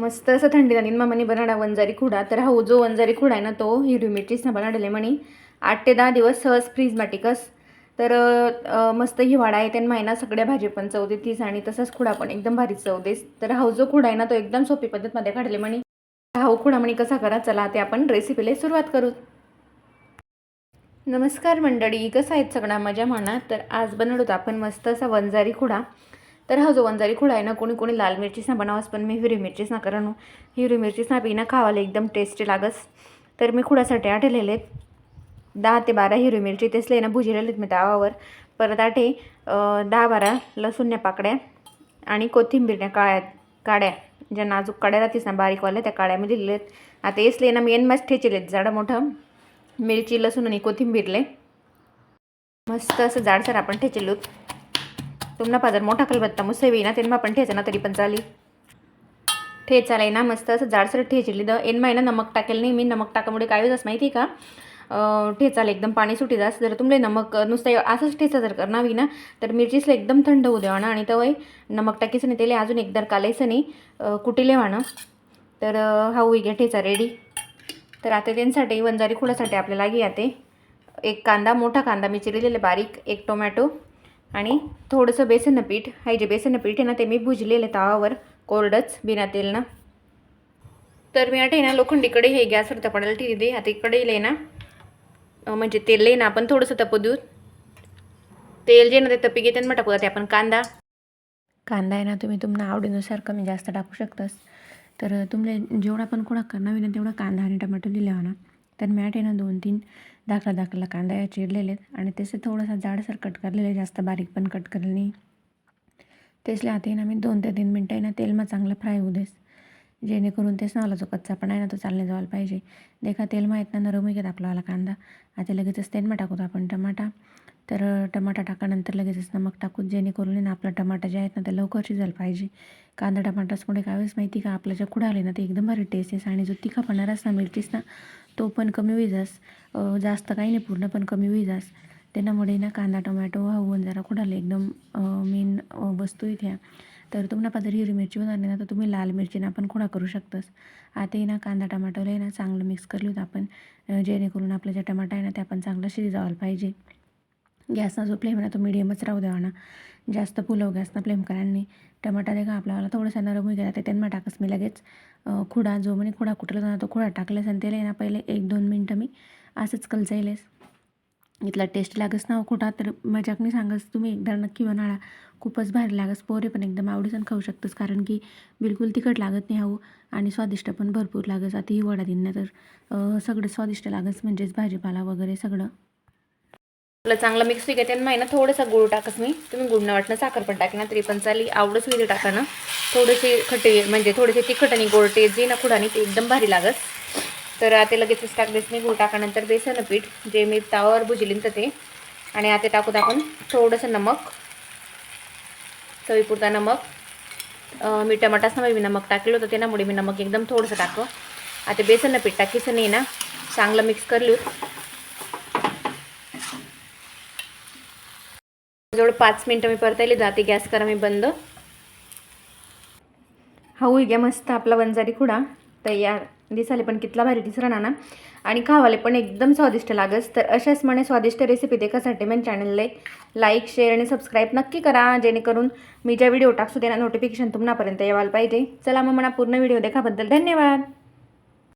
मस्त असं थंडी लागली मामाने बनाडा वंजारी खुडा तर हा जो वंजारी खुडा आहे ना तो हिरवी मिरचीच बनाडले म्हणे. आठ ते दहा दिवस सहज फ्रीज माटिकस तर मस्त हिवाळा आहे त्यांना महिना सगळ्या भाजी पण चव देतीस आणि तसंच खुडा पण एकदम भारी चव देस. तर हा जो खुडा आहे ना तो एकदम सोपी पद्धतमध्ये काढले म्हणे. हा खुडा म्हणे कसा करा चला ते आपण रेसिपीला सुरुवात करू. नमस्कार मंडळी कसं आहेत सगळा? मजा म्हणा. तर आज बनवत आपण मस्त असा वंजारी खुडा तर हा जो वंजारी खुडा आहे ना कोणी कोणी लाल मिरचीच ना बनावास पण मी हिरवी मिरचीच ना कारण हिरवी मिरचीच ना पिना खावाला एकदम टेस्टी लागस. तर मी खुडासाठी आठवलेले आहेत दहा ते बारा हिरवी मिरची तेसले ना भुजिलेले आहेत मी तावावर परत आठे दहा बारा लसूणच्या पाकड्या आणि कोथिंबीरच्या काळ्या काड्या. ज्या नाजूक काड्या राहतीस ना बारीकवाल्या त्या काड्या मी दिलेल्या आहेत. आता येसले ना मी एन मस्त ठेचलेत जाडं मोठं. मिरची लसूण आणि कोथिंबीरले. मस्त असं जाडसर आपण ठेचेलोत तुम्हाला पाजर मोठा कलबत्ता मुसवी ना त्यांना आपण ठेचा ना तरी पण चाली. ठेचाला आहे ना मस्त असं जाडसर ठेचली द एन ना नमक टाकेल नाही मी नमक टाकामुळे काय होत माहिती आहे का? अं, ठेचाला एकदम पाणी सुटी जास जर तुमले नमक नुसतं असंच ठेचा जर करणार ना तर मिरचीसला एकदम थंड होऊ देवा ना आणि तवय नमक टाकीचं नाही त्याला अजून एकदा कालायचं नाही कुटीले वाणं. तर हा उई घ्या ठेचा रेडी तर आता त्यांसाठी वंजारी खुडासाठी आपल्याला घ्या ते एक कांदा मोठा कांदा मी चिरलेले बारीक एक टोमॅटो. आणि थोडंसं बेसन पीठ हे जे बेसन पीठ आहे ना ते मी भुजलेलं तावावर कोरडंच बिना तेलनं. तर मी आठे ना लोखंडी हे गॅसवर तपडायला ठेवली दे आता इकडे आहे ना म्हणजे तेल ना आपण थोडंसं तपू देऊ. तेल जे ना ते तपी घेते मग टाकू ते आपण कांदा. कांदा आहे ना तुम्ही तुम्हाला आवडीनुसार कमी जास्त टाकू शकतास. तर तुमले जेवढा पण कोणा करणार ना तेवढा कांदा आणि टमाटर दिले ना तर मॅट आहे ना दोन तीन दाखला दाखला कांदा या चिरलेले आहेत. आणि त्याचे थोडासा जाडसर कट करलेले जास्त बारीक पण कट करले नाही. तेचले आता ना मी दोन ते तीन मिनटं आहे ना तेल मग चांगलं फ्राय होऊ देस. जेणेकरून तेच ना जो कच्चा पण आहे ना तो चालणे जायला पाहिजे. देखा तेल माहीत ना नरम घेत आपल्याला कांदा. आता लगेचच तेलमा टाकूत टाकू आपण टमाटा. तर टमाटा टाकानंतर लगेचच नमक टाकू जेणेकरून आहे ना आपला टमाटा जे आहेत ना ते लवकर शिजायला पाहिजे. कांदा टमाटाचमुळे काय वेळेस माहिती का आपल्या ज्या आले ना ते एकदम भारी टेस्ट येस आणि जो तिखा पणाराच ना मिरचीस ना तो पण कमी होई जास. जास्त काही नाही पूर्ण पण कमी होई जास. त्याच्यामुळे ना कांदा टोमॅटो हा होऊन जरा कुठाला एकदम मेन वस्तू इथे तर तुम्हाला पाजर हिरवी मिरची बनवली ना तर तुम्ही लाल मिरचीनं आपण खुडा करू शकतास. आता ना कांदा टमाटोला आहे ना चांगलं मिक्स करलो आपण. जेणेकरून आपलं जे टमाटा आहे ना ते आपण चांगलं शिजायला पाहिजे. गॅसचा जो फ्लेम आहे ना तो मिडियमच राहू द्यावा ना. जास्त फुलं गॅसना फ्लेम करायला टमाटा देखा का आपल्याला थोडासा नरम होई गेला ते त्यांना टाकस मी लगेच. खुडा जो म्हणे खुडा कुठला जाणार तो खुडा टाकलेस आणि त्याला आहे ना पहिले एक दोन मिनटं मी असंच कलचायलेस इथला टेस्ट लागस ना हो कुठा तर मजाकनी सांगस तुम्ही एकदा नक्की बनाळा खूपच भारी लागस पोरे पण एकदम आवडीसन खाऊ शकतोस कारण की बिलकुल तिखट लागत नाही हाऊ आणि स्वादिष्ट पण भरपूर लागस. आता ही वडा दिन तर सगळं स्वादिष्ट लागस म्हणजेच भाजीपाला वगैरे सगळं. तुला चांगलं मिक्स होईल त्यांना आहे ना थोडासा गुळ टाकस मी. तुम्ही गुळ न वाटणं साखर पण टाकी ना तरी पण चाली आवडच विधी टाका ना थोडेसे खटे म्हणजे थोडेसे तिखट आणि गोड टेस्ट जे ना खुडानी ते एकदम भारी लागत तर आता लगेचच टाकलेच मी गुळ टाकानंतर बेसन पीठ जे मी तावावर भुजलीन तर ते. आणि आता टाकूत आपण थोडंसं नमक. चवीपुरता नमक. मी टमाटाच ना मी नमक टाकलं होतं त्यामुळे मी नमक एकदम थोडंसं टाकू आता बेसन पीठ टाकीचं नाही ना चांगलं मिक्स करलो. जवळ पाच मिनटं मी परतायले जाते गॅस करा मी बंद. हा होई घ्या मस्त आपला वंजारी खुडा तयार. दिसाले पण कितला भारी दिसरा ना ना आणि खावाले पण एकदम स्वादिष्ट लागस. तर अशाच म्हणे स्वादिष्ट रेसिपी देखासाठी माझ्या चॅनलला लाईक शेअर आणि सबस्क्राईब नक्की करा जेणेकरून मी ज्या व्हिडिओ टाकसू त्यांना नोटिफिकेशन तुम्हापर्यंत यावायला पाहिजे. चला मग म्हणा पूर्ण व्हिडिओ देखाबद्दल धन्यवाद.